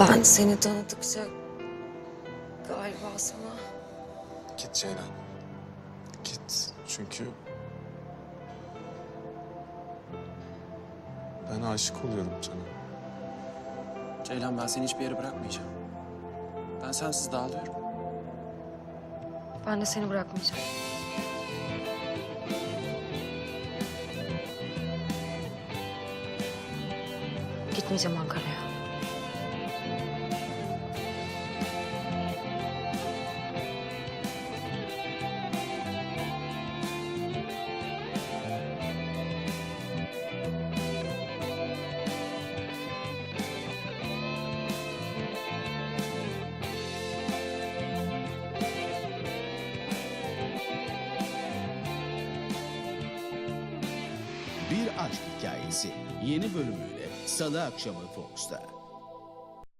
Ben seni tanıdıkça galiba sana Git Ceylan. Git. Çünkü... Ben aşık oluyorum sana. Ceylan ben seni hiçbir yere bırakmayacağım. Ben sensiz dağılıyorum. ben de seni bırakmayacağım. Gitmeyeceğim Ankara'ya. Bir Aşk Hikayesi yeni bölümüyle Salı akşamı Fox'ta.